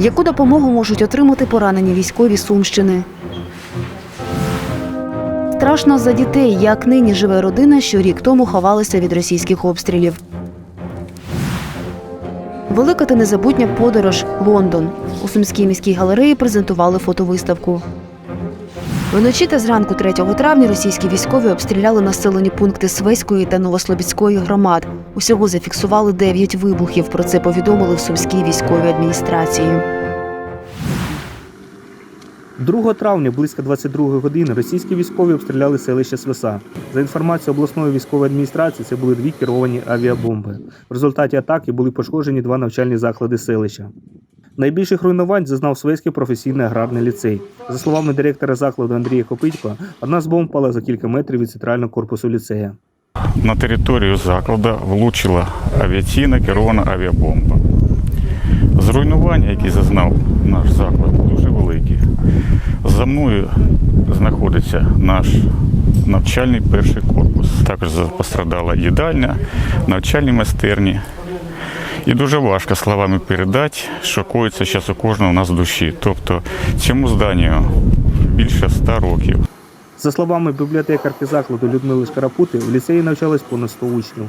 Яку допомогу можуть отримати поранені військові Сумщини? Страшно за дітей, як нині живе родина, що рік тому ховалася від російських обстрілів. Велика та незабутня подорож Лондон. У Сумській міській галереї презентували фотовиставку. Вночі та зранку 3 травня російські військові обстріляли населені пункти Свеської та Новослобідської громад. Усього зафіксували 9 вибухів. Про це повідомили в Сумській військовій адміністрації. 2 травня близько 22 години російські військові обстріляли селище Свеса. За інформацією обласної військової адміністрації, це були дві керовані авіабомби. В результаті атаки були пошкоджені два навчальні заклади селища. Найбільших руйнувань зазнав Свеський професійний аграрний ліцей. За словами директора закладу Андрія Копитько, одна з бомб впала за кілька метрів від центрального корпусу ліцея. На територію закладу влучила авіаційна керована авіабомба. Зруйнування, які зазнав наш заклад, дуже великі. За мною знаходиться наш навчальний перший корпус. Також пострадала їдальня, навчальні майстерні. І дуже важко словами передати, що коїться зараз у кожного у нас в душі. Тобто цьому зданню більше ста років. За словами бібліотекарки закладу Людмили Шкарапути, в ліцеї навчалось понад 100 учнів.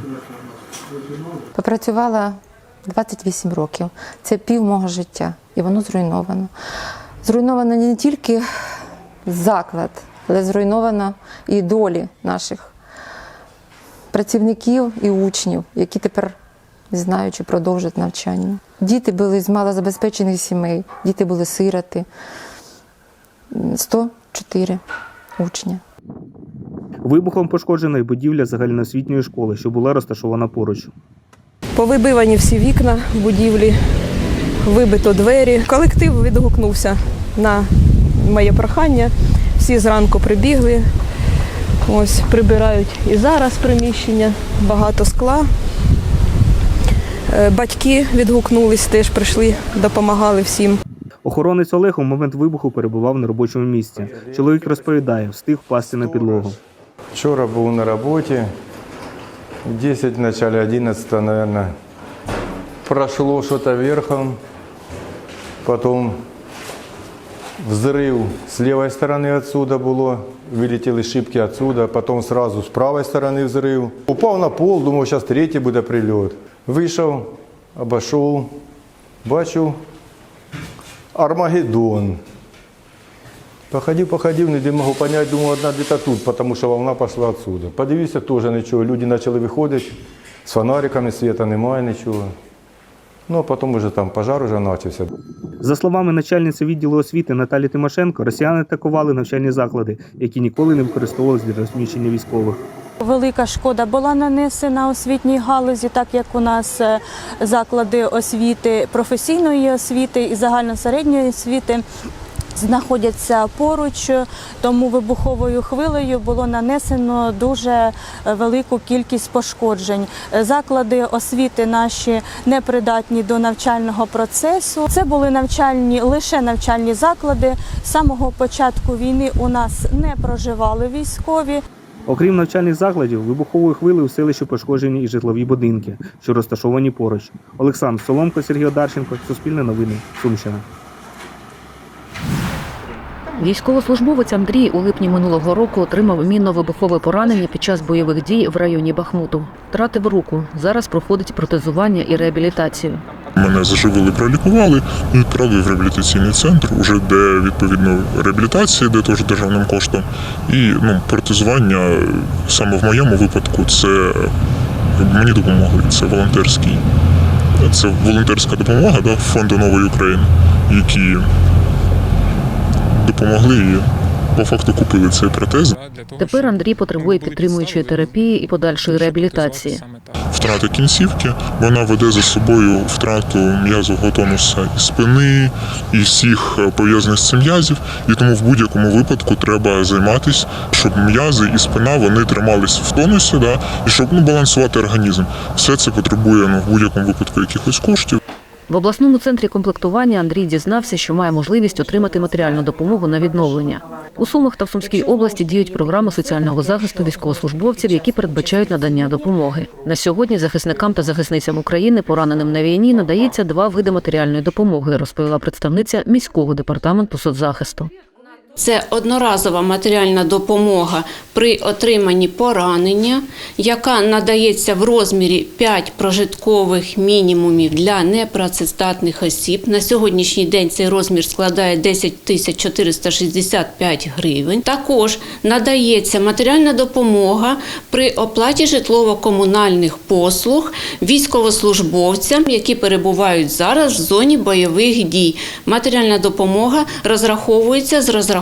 Попрацювала 28 років. Це пів мого життя, і воно зруйновано. Зруйновано не тільки заклад, але зруйновано і долі наших працівників і учнів, які тепер не знають, чи продовжать навчання. Діти були з малозабезпечених сімей, діти були сироти. 104 учня. Вибухом пошкоджена й будівля загальноосвітньої школи, що була розташована поруч. Повибивані всі вікна будівлі, вибито двері. Колектив відгукнувся на моє прохання. Всі зранку прибігли. Ось прибирають і зараз приміщення, багато скла. Е, Батьки відгукнулись, теж прийшли, допомагали всім. Охоронець Олег у момент вибуху перебував на робочому місці. Чоловік розповідає, встиг впасти на підлогу. Вчора був на роботі. В 10, в начале 11, наверное, прошло что-то верхом. Потом взрыв с левой стороны отсюда было. Вылетели шибки отсюда. Потом сразу с правой стороны взрыв. Упал на пол, думал, сейчас третий буде прильот. Вийшов, обошел, бачу Армагеддон. Походив, походив, не можу понять, думаю, одна где-то тут, тому що волна пішла отсюда. Подивився, теж нічого. Люди почали виходити, з фонариками світа немає нічого. Ну, а потім вже там пожар вже почався. За словами начальниці відділу освіти Наталі Тимошенко, росіяни атакували навчальні заклади, які ніколи не використовувалися для розміщення військових. Велика шкода була нанесена освітній галузі, так як у нас е, заклади освіти професійної освіти і загальносередньої освіти. Знаходяться поруч, тому вибуховою хвилею було нанесено дуже е, велику кількість пошкоджень. Заклади освіти наші непридатні до навчального процесу. Це були навчальні лише навчальні заклади. З самого початку війни у нас не проживали військові. Окрім навчальних закладів, вибуховою хвилею у селищі пошкоджені і житлові будинки, що розташовані поруч. Олександр Соломко, Сергій Одарченко, Суспільне новини, Сумщина. Військовослужбовець Андрій у липні минулого року отримав мінно-вибухове поранення під час бойових дій в районі Бахмуту. Втратив руку. Зараз проходить протезування і реабілітацію. Мене заживили, пролікували відправили в реабілітаційний центр, уже де відповідно реабілітація, де теж державним коштом. І ну, протезування саме в моєму випадку це мені допомогли. Це волонтерський. Це волонтерська допомога да, фонду Нової України, які допомогли і по факту купили цей протез. Тепер Андрій потребує підтримуючої терапії і подальшої реабілітації. втрати кінцівки. Вона веде за собою втрату м'язового тонуса і спини, і всіх е, пов'язаних з цим м'язів. І тому в будь-якому випадку треба займатися, щоб м'язи і спина вони тримались в тонусі, да, і щоб ну, балансувати організм. Все це потребує ну, в будь-якому випадку якихось коштів. В обласному центрі комплектування Андрій дізнався, що має можливість отримати матеріальну допомогу на відновлення. У Сумах та в Сумській області діють програми соціального захисту військовослужбовців, які передбачають надання допомоги. На сьогодні захисникам та захисницям України, пораненим на війні, надається два види матеріальної допомоги, розповіла представниця міського департаменту соцзахисту. Це одноразова матеріальна допомога при отриманні поранення, яка надається в розмірі 5 прожиткових мінімумів для непрацездатних осіб. На сьогоднішній день цей розмір складає 10 тисяч 465 гривень. Також надається матеріальна допомога при оплаті житлово-комунальних послуг військовослужбовцям, які перебувають зараз в зоні бойових дій. Матеріальна допомога розраховується з розрахунку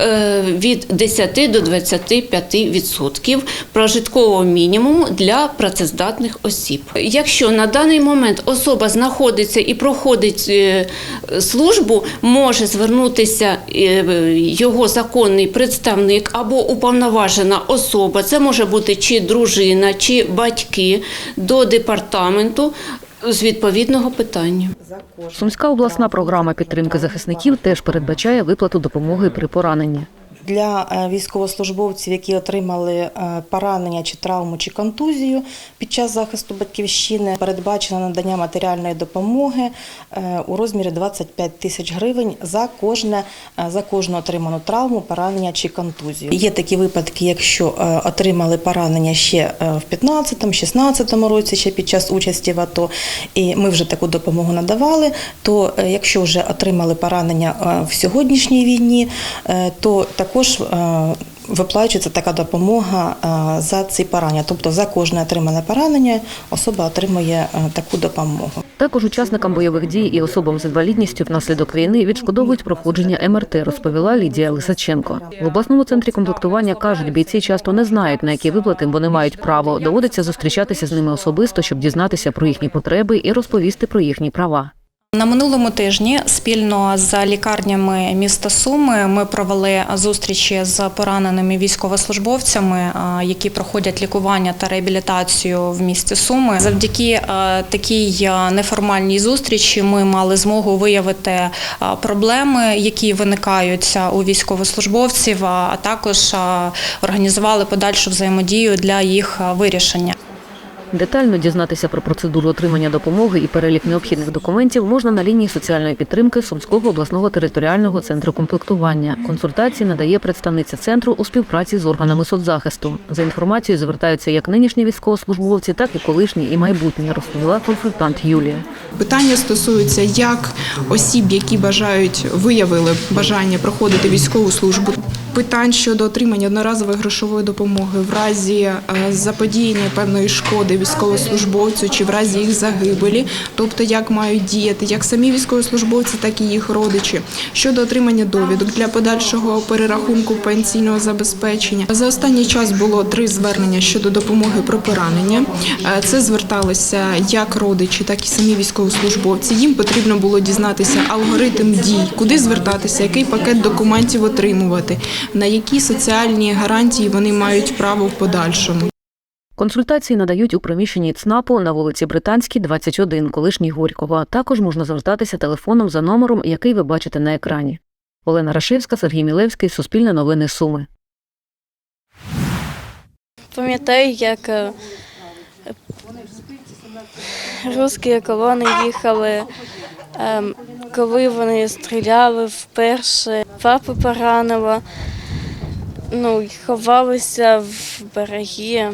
е, від 10 до 25% прожиткового мінімуму для працездатних осіб. Якщо на даний момент особа знаходиться і проходить е, службу, може звернутися е, його законний представник або уповноважена особа, це може бути чи дружина, чи батьки до департаменту з відповідного питання. Сумська обласна програма підтримки захисників теж передбачає виплату допомоги при пораненні. Для е, військовослужбовців, які отримали е, поранення чи травму чи контузію під час захисту батьківщини, передбачено надання матеріальної допомоги е, у розмірі 25 тисяч гривень за кожне за кожну отриману травму, поранення чи контузію. Є такі випадки, якщо отримали поранення ще в 15-16 році, ще під час участі в АТО, і ми вже таку допомогу надавали. То якщо вже отримали поранення в сьогоднішній війні, то також е, виплачується така допомога е, за ці поранення. Тобто за кожне отримане поранення особа отримує е, таку допомогу. Також учасникам бойових дій і особам з інвалідністю внаслідок війни відшкодовують проходження МРТ, розповіла Лідія Лисаченко. В обласному центрі комплектування кажуть, бійці часто не знають, на які виплати вони мають право. Доводиться зустрічатися з ними особисто, щоб дізнатися про їхні потреби і розповісти про їхні права. На минулому тижні спільно з лікарнями міста Суми ми провели зустрічі з пораненими військовослужбовцями, які проходять лікування та реабілітацію в місті Суми. Завдяки такій неформальній зустрічі ми мали змогу виявити проблеми, які виникають у військовослужбовців, а а також організували подальшу взаємодію для їх вирішення. Детально дізнатися про процедуру отримання допомоги і перелік необхідних документів можна на лінії соціальної підтримки Сумського обласного територіального центру комплектування. Консультації надає представниця центру у співпраці з органами соцзахисту. За інформацією звертаються як нинішні військовослужбовці, так і колишні і майбутні, розповіла консультант Юлія. Питання стосуються як осіб, які бажають виявили бажання проходити військову службу. Питань щодо отримання одноразової грошової допомоги в разі е, заподіяння певної шкоди військовослужбовцю чи в разі їх загибелі, тобто як мають діяти як самі військовослужбовці, так і їх родичі. Щодо отримання довідок для подальшого перерахунку пенсійного забезпечення. За останній час було три звернення щодо допомоги про поранення. Е, Це зверталися як родичі, так і самі військовослужбовці. Їм потрібно було дізнатися алгоритм дій, куди звертатися, який пакет документів отримувати, на які соціальні гарантії вони мають право в подальшому. Консультації надають у приміщенні ЦНАПу на вулиці Британській, 21, колишній Горького. Також можна звертатися телефоном за номером, який ви бачите на екрані. Олена Рашевська, Сергій Мілевський, Суспільне новини Суми. Пам'ятаю, як е, русські колони їхали, ем, коли вони стріляли вперше, папу поранило, ну, ховалися в береги.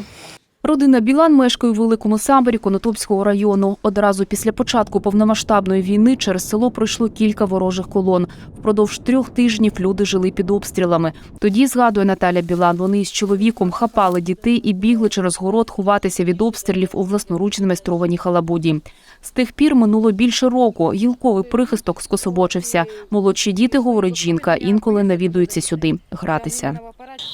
Родина Білан мешкає у Великому Самборі Конотопського району. Одразу після початку повномасштабної війни через село пройшло кілька ворожих колон. Впродовж трьох тижнів люди жили під обстрілами. Тоді, згадує Наталя Білан, вони із чоловіком хапали дітей і бігли через город ховатися від обстрілів у власноруч майстрованій халабуді. З тих пір минуло більше року. Гілковий прихисток скособочився. Молодші діти, говорить жінка, інколи навідуються сюди гратися.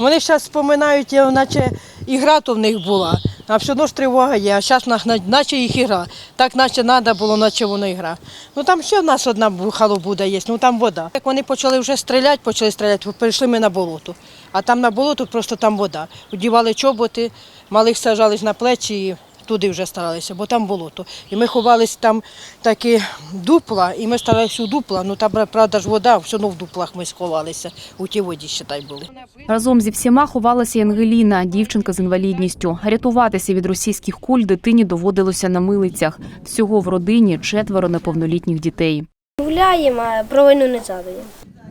Вони зараз споминають, наче ігра то в них була, а все одно ж тривога є, а зараз наче їх ігра. Так наче треба було, наче воно ігра. Ну там ще в нас одна бу- буде, є, ну там вода. Як вони почали вже стріляти, почали стріляти, перейшли ми на болото. А там на болото просто там вода. Одівали чоботи, малих сажали на плечі і туди вже старалися, бо там болото. І ми ховалися там такі дупла, і ми старалися у дупла. Ну там, правда ж вода, все одно в дуплах ми сховалися. У тій воді ще й були. Разом зі всіма ховалася й Ангеліна, дівчинка з інвалідністю. Рятуватися від російських куль дитині доводилося на милицях. Всього в родині четверо неповнолітніх дітей. Гуляємо, а про війну не згадуємо.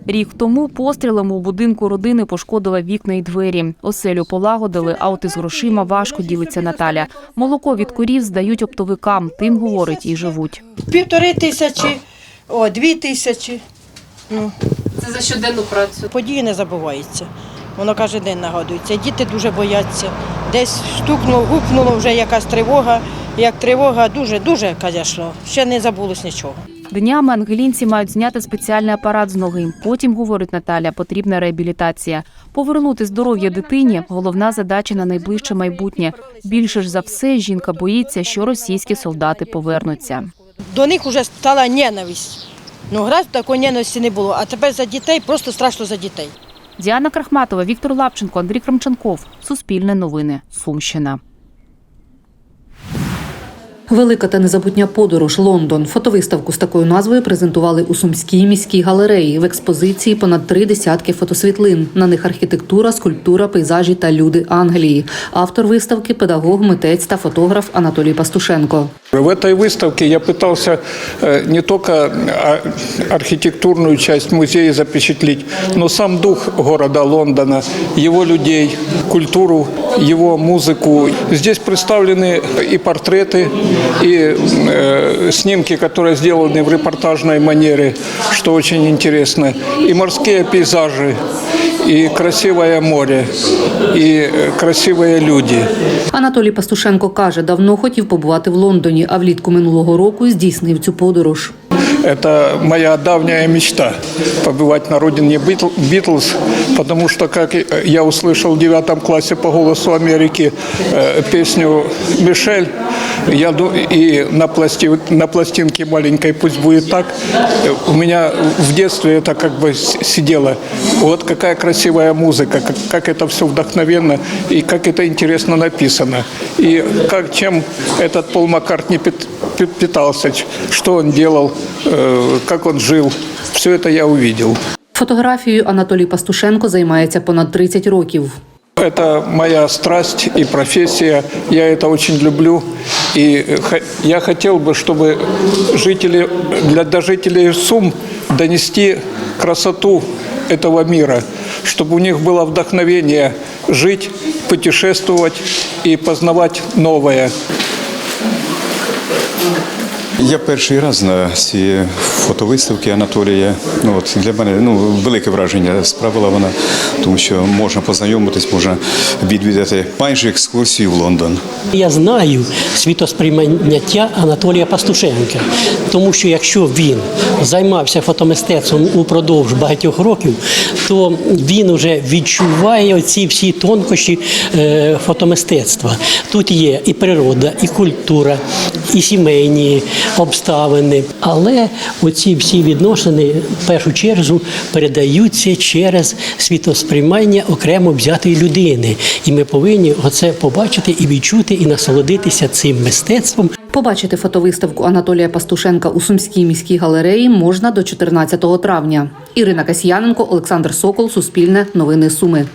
Рік тому пострілами у будинку родини пошкодила вікна й двері. Оселю полагодили, а от із грошима важко ділиться Наталя. Молоко від корів здають оптовикам, тим говорить і живуть. Півтори тисячі, о, дві тисячі. Ну. Це за щоденну працю. Події не забуваються. Воно кожен день нагадується. Діти дуже бояться. Десь стукнуло, гукнуло вже якась тривога. Як тривога, дуже, дуже, звісно, ще не забулось нічого. Днями ангелінці мають зняти спеціальний апарат з ноги. Потім, говорить Наталя, потрібна реабілітація. Повернути здоров'я дитині головна задача на найближче майбутнє. Більше ж за все, жінка боїться, що російські солдати повернуться. До них вже стала ненависть. Ну, раз такої ненависті не було, а тепер за дітей просто страшно за дітей. Діана Крахматова, Віктор Лапченко, Андрій Крамченков. Суспільне новини. Сумщина. Велика та незабутня подорож Лондон. Фотовиставку з такою назвою презентували у Сумській міській галереї. В експозиції понад три десятки фотосвітлин. На них архітектура, скульптура, пейзажі та люди Англії. Автор виставки педагог, митець та фотограф Анатолій Пастушенко. В этой выставке я пытался э, не только а, архитектурную часть музея запечатлеть, но сам дух города Лондона, его людей, культуру, его музыку. Здесь представлены и портреты, и э, снимки, которые сделаны в репортажной манере, что очень интересно, и морские пейзажи, и красивое море, и э, красивые люди. Анатолій Пастушенко каже, давно хотів побувати в Лондоні, а влітку минулого року здійснив цю подорож. Это моя давняя мечта – побывать на родине Битл- Битлз, потому что, как я услышал в девятом классе по «Голосу Америки» э, песню «Мишель», я, и на, пласти, на пластинке маленькой «Пусть будет так», э, у меня в детстве это как бы сидело. Вот какая красивая музыка, как, как это все вдохновенно и как это интересно написано. И как, чем этот Пол Маккартни питался, ч- что он делал, э, как он жил. Все это я увидел. Фотографією Анатолій Пастушенко займається понад 30 років. Это моя страсть и профессия. Я это очень люблю. И э, х- я хотел бы, чтобы жители, для для жителей Сум донести красоту этого мира, чтобы у них было вдохновение жить, путешествовать и познавать новое. Я перший раз на цій фотовиставці Анатолія. Ну от для мене ну велике враження справила вона, тому що можна познайомитись, можна відвідати майже екскурсію в Лондон. Я знаю світосприйняття Анатолія Пастушенка, тому що якщо він займався фотомистецтвом упродовж багатьох років, то він вже відчуває оці всі тонкощі е, фотомистецтва. Тут є і природа, і культура, і сімейні обставини. Але оці всі відносини в першу чергу передаються через світосприймання окремо взятої людини. І ми повинні оце побачити і відчути, і насолодитися цим мистецтвом. Побачити фотовиставку Анатолія Пастушенка у Сумській міській галереї можна до 14 травня. Ірина Касьяненко, Олександр Сокол, Суспільне, Новини Суми.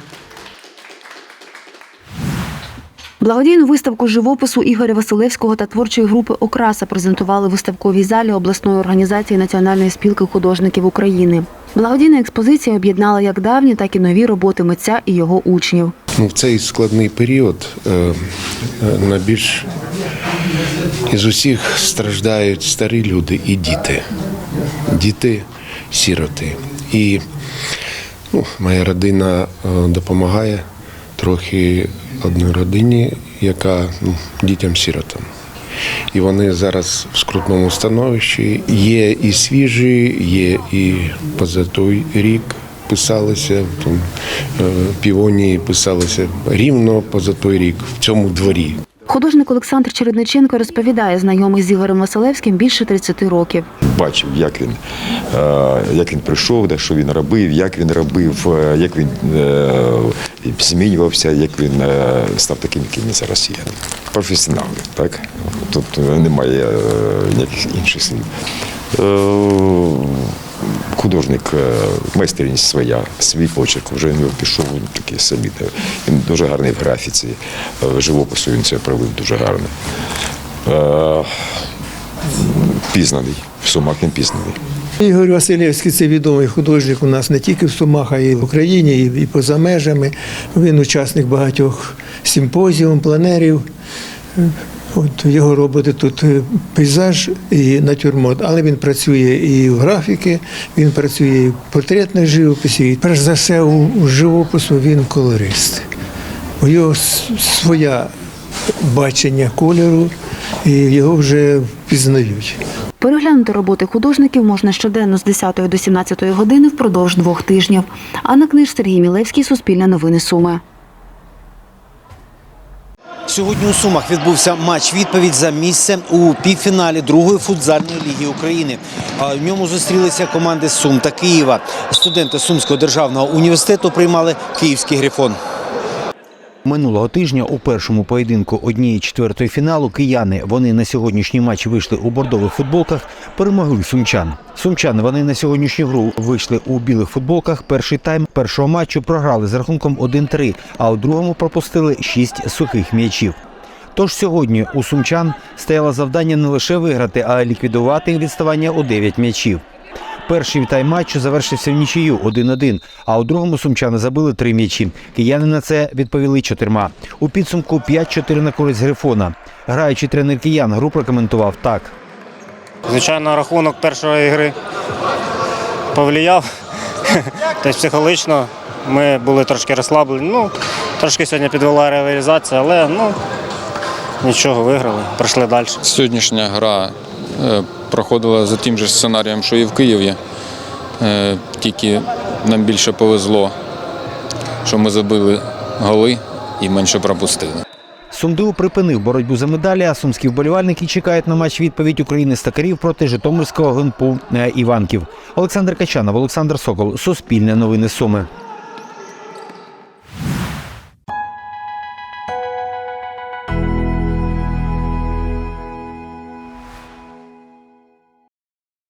Благодійну виставку живопису Ігоря Василевського та творчої групи Окраса презентували в виставковій залі обласної організації Національної спілки художників України. Благодійна експозиція об'єднала як давні, так і нові роботи митця і його учнів. Ну, в цей складний період е, е, найбільш із усіх страждають старі люди і діти. Діти, сіроти. І ну, моя родина е, допомагає трохи одній родині, яка ну, дітям-сіротам. І вони зараз в скрутному становищі. Є і свіжі, є і поза той рік писалися, там, е, півонії писалися рівно поза той рік в цьому дворі. Художник Олександр Чередниченко розповідає, знайомий з Ігорем Василевським більше 30 років. бачив, як він, е, як він прийшов, де що він робив, як він робив, е, як він е, змінювався, як він став таким, яким він зараз є. професіонали. Так? Тут немає ніяких інших слів. Художник, е, майстерність своя, свій почерк. Вже в нього пішов він такий самі. е, Він дуже гарний в графіці, е, живопису він це провів дуже гарно. Пізнаний, в сумах він пізнаний. Ігор Василівський це відомий художник у нас не тільки в Сумах, а й в Україні, і поза межами. Він учасник багатьох симпозіум, планерів. От його роботи тут е, пейзаж і натюрморт, але він працює і в графіки, він працює і в портретній живописі. І перш за все, у, живопису він колорист. У його с- своя бачення кольору, і його вже впізнають. Переглянути роботи художників можна щоденно з 10 до 17 години впродовж двох тижнів. Анна Книж, Сергій Мілевський, Суспільне новини Суми. Сьогодні у Сумах відбувся матч відповідь за місце у півфіналі другої футзальної ліги України. В ньому зустрілися команди Сум та Києва. Студенти Сумського державного університету приймали київський грифон. Минулого тижня у першому поєдинку однієї четвертої фіналу кияни вони на сьогоднішній матч вийшли у бордових футболках, перемогли сумчан. Сумчани вони на сьогоднішню гру вийшли у білих футболках. Перший тайм першого матчу програли з рахунком 1-3, а у другому пропустили 6 сухих м'ячів. Тож сьогодні у сумчан стояло завдання не лише виграти, а й ліквідувати відставання у 9 м'ячів. Перший тайм матчу завершився в нічию 1-1, а у другому сумчани забили три м'ячі. Кияни на це відповіли чотирма. У підсумку 5-4 на користь Грифона. Граючий тренер киян гру прокоментував так. Звичайно, рахунок першої гри повлияв. Тобто психологічно ми були трошки розслаблені. Ну, трошки сьогодні підвела реалізація, але ну, нічого, виграли, пройшли далі. Сьогоднішня гра проходила за тим же сценарієм, що і в Києві. Е, Тільки нам більше повезло, що ми забили голи і менше пропустили. Сумдиу припинив боротьбу за медалі, а сумські вболівальники чекають на матч відповідь України стакарів проти Житомирського гонпу е, Іванків. Олександр Качанов, Олександр Сокол, Суспільне новини Суми.